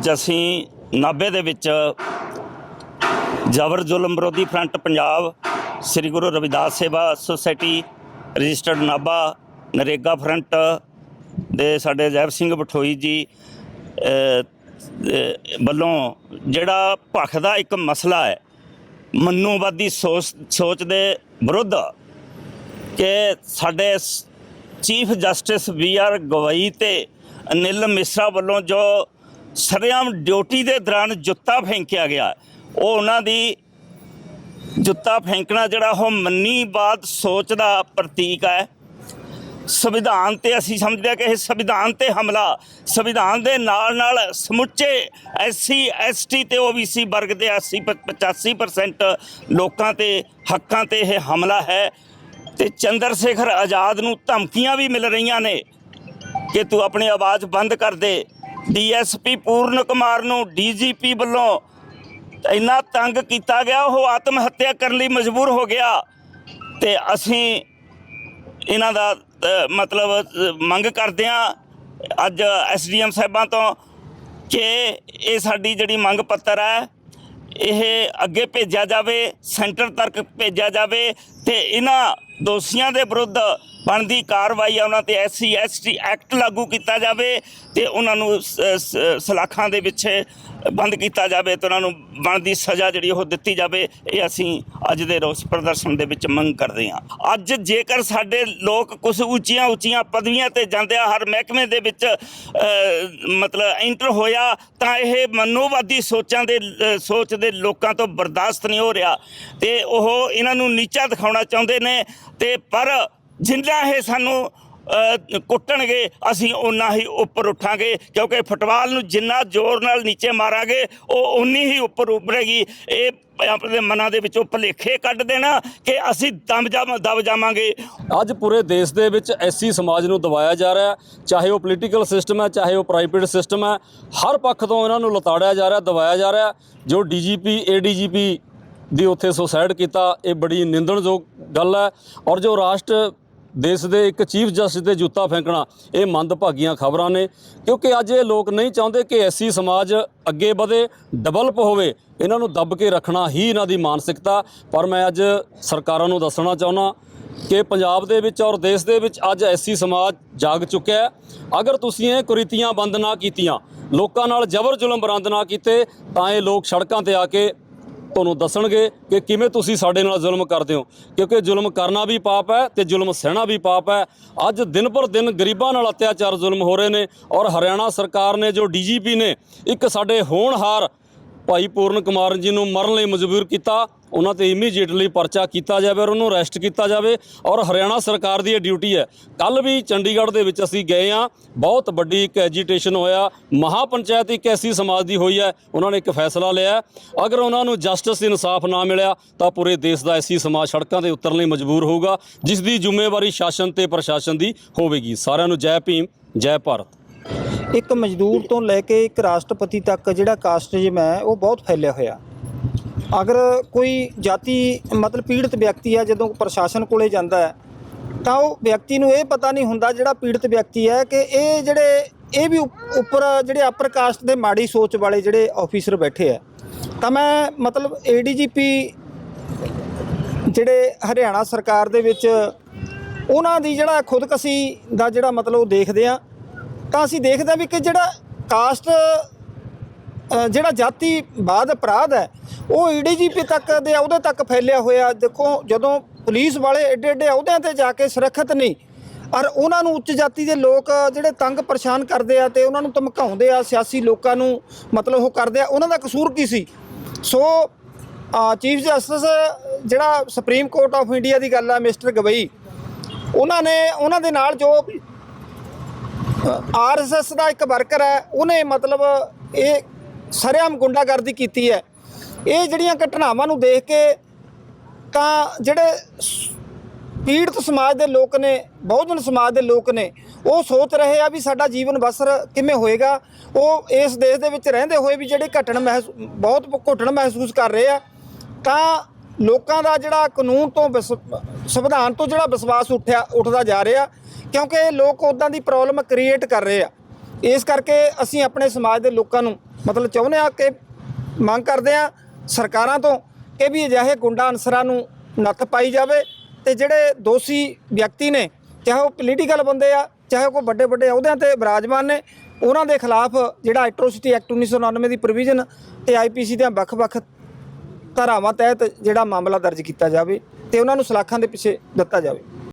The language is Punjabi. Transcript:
ਅੱਜ ਅਸੀਂ ਨਾਭੇ ਦੇ ਵਿੱਚ ਜਬਰ ਜ਼ੁਲਮ ਵਿਰੋਧੀ front Punjab Shri Guru Ravidas Seva society registered Nabha, NREGA front ਦੇ ਸਾਡੇ ਜੈਬ ਸਿੰਘ ਬਠੋਈ ਜੀ ਵੱਲੋਂ ਜਿਹੜਾ ਭਖ ਦਾ ਇੱਕ ਮਸਲਾ ਹੈ, ਮਨੂਵਾਦੀ ਸੋਚ ਸੋਚ ਦੇ ਵਿਰੁੱਧ ਕਿ ਸਾਡੇ chief justice B R Gavai ਤੇ ਅਨਿਲ ਮਿਸਰਾ ਵੱਲੋਂ ਜੋ ਸਰੇਆਮ ਡਿਊਟੀ ਦੇ ਦੌਰਾਨ ਜੁੱਤਾ ਫੈਂਕਿਆ ਗਿਆ। ਉਹ ਉਹਨਾਂ ਦੀ ਜੁੱਤਾ ਫੈਂਕਣਾ ਜਿਹੜਾ ਉਹ ਮੰਨੀਵਾਦ ਸੋਚ ਦਾ ਪ੍ਰਤੀਕ ਹੈ। ਸੰਵਿਧਾਨ ਤੇ ਅਸੀਂ ਸਮਝਦੇ ਹਾਂ ਕਿ ਇਹ ਸੰਵਿਧਾਨ ਤੇ ਹਮਲਾ, ਸੰਵਿਧਾਨ ਦੇ ਨਾਲ ਨਾਲ ਸਮੁੱਚੇ ਐਸਸੀ, ਐਸਟੀ ਤੇ ਓਬੀਸੀ ਵਰਗ ਦੇ 80 85% ਲੋਕਾਂ ਤੇ ਹੱਕਾਂ ਤੇ ਇਹ ਹਮਲਾ ਹੈ। ਤੇ ਚੰਦਰ ਸ਼ੇਖਰ ਆਜ਼ਾਦ ਨੂੰ ਧਮਕੀਆਂ ਵੀ ਮਿਲ ਰਹੀਆਂ ਨੇ ਕਿ ਤੂੰ ਆਪਣੀ ਆਵਾਜ਼ ਬੰਦ ਕਰ ਦੇ। ਡੀਐਸਪੀ ਪੂਰਨ ਕੁਮਾਰ ਨੂੰ ਡੀਜੀਪੀ ਵੱਲੋਂ ਇੰਨਾ ਤੰਗ ਕੀਤਾ ਗਿਆ, ਉਹ ਆਤਮ ਹੱਤਿਆ ਕਰਨ ਲਈ ਮਜਬੂਰ ਹੋ ਗਿਆ। ਤੇ ਅਸੀਂ ਇਹਨਾਂ ਦਾ ਮਤਲਬ ਮੰਗ ਕਰਦੇ ਆ ਅੱਜ ਐਸਡੀਐਮ ਸਾਹਿਬਾਂ ਤੋਂ ਕਿ ਇਹ ਸਾਡੀ ਜਿਹੜੀ ਮੰਗ ਪੱਤਰ ਹੈ, ਇਹ ਅੱਗੇ ਭੇਜਿਆ ਜਾਵੇ, ਸੈਂਟਰ ਤੱਕ ਭੇਜਿਆ ਜਾਵੇ ਤੇ ਇਹਨਾਂ ਦੋਸ਼ੀਆਂ ਦੇ ਵਿਰੁੱਧ ਬਣਦੀ ਕਾਰਵਾਈ ਆ ਉਹਨਾਂ ਤੇ ਐਸਸੀ, ਐਸਟੀ ਐਕਟ ਲਾਗੂ ਕੀਤਾ ਜਾਵੇ ਤੇ ਉਹਨਾਂ ਨੂੰ ਸਲਾਖਾਂ ਦੇ ਵਿੱਚ ਬੰਦ ਕੀਤਾ ਜਾਵੇ ਤੇ ਉਹਨਾਂ ਨੂੰ ਬਣਦੀ ਸਜ਼ਾ ਜਿਹੜੀ ਉਹ ਦਿੱਤੀ ਜਾਵੇ। ਇਹ ਅਸੀਂ ਅੱਜ ਦੇ ਰੋਸ ਪ੍ਰਦਰਸ਼ਨ ਦੇ ਵਿੱਚ ਮੰਗ ਕਰਦੇ ਹਾਂ। ਅੱਜ ਜੇਕਰ ਸਾਡੇ ਲੋਕ ਕੁਝ ਉੱਚੀਆਂ ਉੱਚੀਆਂ ਪਦਵੀਆਂ ਤੇ ਜਾਂਦੇ ਆ, ਹਰ ਮਹਿਕਮੇ ਦੇ ਵਿੱਚ ਮਤਲਬ ਐਂਟਰ ਹੋਇਆ, ਤਾਂ ਇਹ ਮਨੋਵਾਦੀ ਸੋਚਾਂ ਦੇ ਸੋਚ ਦੇ ਲੋਕਾਂ ਤੋਂ ਬਰਦਾਸ਼ਤ ਨਹੀਂ ਹੋ ਰਿਹਾ। ਤੇ ਉਹ ਇਹਨਾਂ ਨੂੰ ਨੀਚਾ ਦਿਖਾਉਣਾ ਚਾਹੁੰਦੇ ਨੇ। ਤੇ ਪਰ ਜਿੰਨਾ ਇਹ ਸਾਨੂੰ ਕੁੱਟਣਗੇ, ਅਸੀਂ ਓਨਾ ਹੀ ਉੱਪਰ ਉੱਠਾਂਗੇ, ਕਿਉਂਕਿ ਫੁੱਟਬਾਲ ਨੂੰ ਜਿੰਨਾ ਜ਼ੋਰ ਨਾਲ ਨੀਚੇ ਮਾਰਾਂਗੇ, ਉਹ ਉਨੀ ਹੀ ਉੱਪਰ ਉੱਭਰੇਗੀ। ਇਹ ਆਪਣੇ ਮਨਾਂ ਦੇ ਵਿੱਚੋਂ ਭਲੇਖੇ ਕੱਢ ਦੇਣਾ ਕਿ ਅਸੀਂ ਦਮ ਜਾਵਾਂ ਦਬ ਜਾਵਾਂਗੇ। ਅੱਜ ਪੂਰੇ ਦੇਸ਼ ਦੇ ਵਿੱਚ ਐਸੀ ਸਮਾਜ ਨੂੰ ਦਬਾਇਆ ਜਾ ਰਿਹਾ ਚਾਹੇ ਉਹ ਪੋਲੀਟੀਕਲ ਸਿਸਟਮ ਹੈ, ਚਾਹੇ ਉਹ ਪ੍ਰਾਈਵੇਟ ਸਿਸਟਮ ਹੈ, ਹਰ ਪੱਖ ਤੋਂ ਇਹਨਾਂ ਨੂੰ ਲਤਾੜਿਆ ਜਾ ਰਿਹਾ, ਦਬਾਇਆ ਜਾ ਰਿਹਾ, ਜੋ ਡੀਜੀਪੀ, ਏਡੀਜੀਪੀ ਦੀ ਉੱਥੇ ਸੁਸਾਇਡ ਕੀਤਾ, ਇਹ ਬੜੀ ਨਿੰਦਣਯੋਗ ਗੱਲ ਹੈ। ਔਰ ਜੋ ਰਾਸ਼ਟਰ ਦੇਸ਼ ਦੇ ਇੱਕ ਚੀਫ ਜਸਟਿਸ ਦੇ ਜੁੱਤਾ ਫੈਂਕਣਾ, ਇਹ ਮੰਦਭਾਗੀਆਂ ਖਬਰਾਂ ਨੇ। ਕਿਉਂਕਿ ਅੱਜ ਇਹ ਲੋਕ ਨਹੀਂ ਚਾਹੁੰਦੇ ਕਿ ਐਸੀ ਸਮਾਜ ਅੱਗੇ ਵਧੇ, ਡਿਵੈਲਪ ਹੋਵੇ। ਇਹਨਾਂ ਨੂੰ ਦੱਬ ਕੇ ਰੱਖਣਾ ਹੀ ਇਹਨਾਂ ਦੀ ਮਾਨਸਿਕਤਾ। ਪਰ ਮੈਂ ਅੱਜ ਸਰਕਾਰਾਂ ਨੂੰ ਦੱਸਣਾ ਚਾਹੁੰਦਾ ਕਿ ਪੰਜਾਬ ਦੇ ਵਿੱਚ ਔਰ ਦੇਸ਼ ਦੇ ਵਿੱਚ ਅੱਜ ਐਸੀ ਸਮਾਜ ਜਾਗ ਚੁੱਕਿਆ ਹੈ। ਅਗਰ ਤੁਸੀਂ ਇਹ ਕੁਰੀਤੀਆਂ ਬੰਦ ਨਾ ਕੀਤੀਆਂ, ਲੋਕਾਂ ਨਾਲ ਜ਼ਬਰ ਜ਼ੁਲਮ ਬਰੰਦ ਨਾ ਕੀਤੇ, ਤਾਂ ਇਹ ਲੋਕ ਸੜਕਾਂ ਤੇ ਆ ਕੇ ਤੁਹਾਨੂੰ ਦੱਸਣਗੇ ਕਿ ਕਿਵੇਂ ਤੁਸੀਂ ਸਾਡੇ ਨਾਲ ਜ਼ੁਲਮ ਕਰਦੇ ਹੋ। ਕਿਉਂਕਿ ਜ਼ੁਲਮ ਕਰਨਾ ਵੀ ਪਾਪ ਹੈ ਤੇ ਜ਼ੁਲਮ ਸਹਿਣਾ ਵੀ ਪਾਪ ਹੈ। ਅੱਜ ਦਿਨ ਪਰ ਦਿਨ ਗਰੀਬਾਂ ਨਾਲ ਅਤਿਆਚਾਰ ਜ਼ੁਲਮ ਹੋ ਰਹੇ ਨੇ ਔਰ ਹਰਿਆਣਾ ਸਰਕਾਰ ਨੇ, ਜੋ ਡੀਜੀਪੀ ਨੇ, ਇੱਕ ਸਾਡੇ ਹੋਣਹਾਰ ਭਾਈ ਪੂਰਨ ਕੁਮਾਰ ਜੀ ਨੂੰ ਮਰਨ ਲਈ ਮਜਬੂਰ ਕੀਤਾ। ਉਹਨਾਂ ਤੇ ਇਮੀਡੀਏਟਲੀ ਪਰਚਾ ਕੀਤਾ ਜਾਵੇ ਔਰ ਉਹਨੂੰ ਅਰੈਸਟ ਕੀਤਾ ਜਾਵੇ ਔਰ ਹਰਿਆਣਾ ਸਰਕਾਰ ਦੀ ਇਹ ਡਿਊਟੀ ਹੈ। ਕੱਲ ਵੀ ਚੰਡੀਗੜ੍ਹ ਦੇ ਵਿੱਚ ਅਸੀਂ ਗਏ ਆ ਬਹੁਤ ਵੱਡੀ ਇੱਕ ਐਜੀਟੇਸ਼ਨ ਹੋਇਆ। ਮਹਾ ਪੰਚਾਇਤ ਇੱਕ ਐਸੀ ਸਮਾਜ ਦੀ ਹੋਈ ਹੈ। ਉਹਨਾਂ ਨੇ ਇੱਕ ਫੈਸਲਾ ਲਿਆ। ਅਗਰ ਉਹਨਾਂ ਨੂੰ ਜਸਟਿਸ ਇਨਸਾਫ ਨਾ ਮਿਲਿਆ, ਤਾਂ ਪੂਰੇ ਦੇਸ਼ ਦਾ ਐਸੀ ਸਮਾਜ ਸੜਕਾਂ ਤੇ ਉਤਰਨ ਲਈ ਮਜਬੂਰ ਹੋਊਗਾ, ਜਿਸ ਦੀ ਜ਼ਿੰਮੇਵਾਰੀ ਸ਼ਾਸਨ ਤੇ ਪ੍ਰਸ਼ਾਸਨ ਦੀ ਹੋਵੇਗੀ। ਸਾਰਿਆਂ ਨੂੰ ਜੈ ਭੀਮ, ਜੈ ਭਾਰਤ। ਇੱਕ ਮਜ਼ਦੂਰ ਤੋਂ ਲੈ ਕੇ ਇੱਕ ਰਾਸ਼ਟਰਪਤੀ ਤੱਕ ਜਿਹੜਾ ਕਾਸਟਿਜ਼ਮ ਹੈ, ਉਹ ਬਹੁਤ ਫੈਲਿਆ ਹੋਇਆ। ਅਗਰ ਕੋਈ ਜਾਤੀ, ਮਤਲਬ ਪੀੜਤ ਵਿਅਕਤੀ ਹੈ, ਜਦੋਂ ਪ੍ਰਸ਼ਾਸਨ ਕੋਲੇ ਜਾਂਦਾ ਹੈ, ਤਾਂ ਉਹ ਵਿਅਕਤੀ ਨੂੰ ਇਹ ਪਤਾ ਨਹੀਂ ਹੁੰਦਾ ਜਿਹੜਾ ਪੀੜਤ ਵਿਅਕਤੀ ਹੈ ਕਿ ਇਹ ਜਿਹੜੇ, ਇਹ ਵੀ ਉੱਪਰ ਜਿਹੜੇ ਅਪਰ ਕਾਸਟ ਦੇ ਮਾੜੀ ਸੋਚ ਵਾਲੇ ਜਿਹੜੇ ਆਫੀਸਰ ਬੈਠੇ ਆ ਤਾਂ ਮੈਂ ਮਤਲਬ ਏਡੀਜੀਪੀ ਜਿਹੜੇ ਹਰਿਆਣਾ ਸਰਕਾਰ ਦੇ ਵਿੱਚ ਉਹਨਾਂ ਦੀ ਜਿਹੜਾ ਖੁਦਕਸੀ ਦਾ ਜਿਹੜਾ ਮਤਲਬ ਉਹ ਦੇਖਦੇ ਆ ਤਾਂ ਅਸੀਂ ਦੇਖਦੇ ਹਾਂ ਵੀ ਕਿ ਜਿਹੜਾ ਕਾਸਟ ਜਿਹੜਾ ਜਾਤੀਵਾਦ ਅਪਰਾਧ ਹੈ, ਉਹ ਈਡੀਜੀਪੀ ਤੱਕ ਦੇ ਅਹੁਦੇ ਤੱਕ ਫੈਲਿਆ ਹੋਇਆ। ਦੇਖੋ, ਜਦੋਂ ਪੁਲਿਸ ਵਾਲੇ ਏਡੇ ਏਡੇ ਅਹੁਦਿਆਂ ਤੇ ਜਾ ਕੇ ਸੁਰੱਖਿਅਤ ਨਹੀਂ ਔਰ ਉਹਨਾਂ ਨੂੰ ਉੱਚ ਜਾਤੀ ਦੇ ਲੋਕ ਜਿਹੜੇ ਤੰਗ ਪਰੇਸ਼ਾਨ ਕਰਦੇ ਆ ਤੇ ਉਹਨਾਂ ਨੂੰ ਧਮਕਾਉਂਦੇ ਆ, ਸਿਆਸੀ ਲੋਕਾਂ ਨੂੰ ਮਤਲਬ ਉਹ ਕਰਦੇ ਆ, ਉਹਨਾਂ ਦਾ ਕਸੂਰ ਕੀ ਸੀ? ਸੋ ਚੀਫ ਜਸਟਿਸ, ਜਿਹੜਾ ਸੁਪਰੀਮ ਕੋਰਟ ਆਫ ਇੰਡੀਆ ਦੀ ਗੱਲ ਆ, ਮਿਸਟਰ ਗਵਈ, ਉਹਨਾਂ ਨੇ, ਉਹਨਾਂ ਦੇ ਨਾਲ ਜੋ ਆਰਐਸਐਸ ਦਾ ਇੱਕ ਵਰਕਰ ਹੈ, ਉਹਨੇ ਮਤਲਬ ਇਹ ਸਰੇਆਮ ਗੁੰਡਾਗਰਦੀ ਕੀਤੀ ਹੈ। ਇਹ ਜਿਹੜੀਆਂ ਘਟਨਾਵਾਂ ਨੂੰ ਦੇਖ ਕੇ ਤਾਂ ਜਿਹੜੇ ਪੀੜਤ ਸਮਾਜ ਦੇ ਲੋਕ ਨੇ, ਬਹੁਜਨ ਸਮਾਜ ਦੇ ਲੋਕ ਨੇ, ਉਹ ਸੋਚ ਰਹੇ ਆ ਵੀ ਸਾਡਾ ਜੀਵਨ ਬਸਰ ਕਿਵੇਂ ਹੋਏਗਾ। ਉਹ ਇਸ ਦੇਸ਼ ਦੇ ਵਿੱਚ ਰਹਿੰਦੇ ਹੋਏ ਵੀ ਜਿਹੜੇ ਘਟਣ ਮਹਿਸੂ, ਬਹੁਤ ਘੁੱਟਣ ਮਹਿਸੂਸ ਕਰ ਰਹੇ ਆ, ਤਾਂ ਲੋਕਾਂ ਦਾ ਜਿਹੜਾ ਕਾਨੂੰਨ ਤੋਂ ਵਿਸ- ਸੰਵਿਧਾਨ ਤੋਂ ਜਿਹੜਾ ਵਿਸ਼ਵਾਸ ਉੱਠਿਆ, ਉੱਠਦਾ ਜਾ ਰਿਹਾ, ਕਿਉਂਕਿ ਲੋਕ ਉਦਾਂ ਦੀ ਪ੍ਰੋਬਲਮ ਕ੍ਰੀਏਟ ਕਰ ਰਹੇ ਆ। ਇਸ ਕਰਕੇ ਅਸੀਂ ਆਪਣੇ ਸਮਾਜ ਦੇ ਲੋਕਾਂ ਨੂੰ ਮਤਲਬ ਚਾਹੁੰਦੇ ਆ ਕਿ ਮੰਗ ਕਰਦੇ ਆ ਸਰਕਾਰਾਂ ਤੋਂ ਕਿ ਵੀ ਅਜਿਹੇ ਗੁੰਡਾ ਅਨਸਰਾਂ ਨੂੰ ਨੱਥ ਪਾਈ ਜਾਵੇ ਤੇ ਜਿਹੜੇ ਦੋਸ਼ੀ ਵਿਅਕਤੀ ਨੇ, ਚਾਹੇ ਉਹ ਪੋਲੀਟੀਕਲ ਬੰਦੇ ਆ, ਚਾਹੇ ਕੋਈ ਵੱਡੇ ਵੱਡੇ ਅਹੁਦਿਆਂ ਤੇ ਬਿਰਾਜਮਾਨ ਨੇ, ਉਹਨਾਂ ਦੇ ਖਿਲਾਫ ਜਿਹੜਾ ਐਟਰੋਸਿਟੀ ਐਕਟ 1999 ਦੀ ਪ੍ਰੋਵੀਜ਼ਨ ਤੇ ਆਈਪੀਸੀ ਦੀਆਂ ਵੱਖ-ਵੱਖ ਧਾਰਾਵਾਂ ਤਹਿਤ ਜਿਹੜਾ ਮਾਮਲਾ ਦਰਜ ਕੀਤਾ ਜਾਵੇ ਤੇ ਉਹਨਾਂ ਨੂੰ ਸਲਾਖਾਂ ਦੇ ਪਿੱਛੇ ਦਿੱਤਾ ਜਾਵੇ।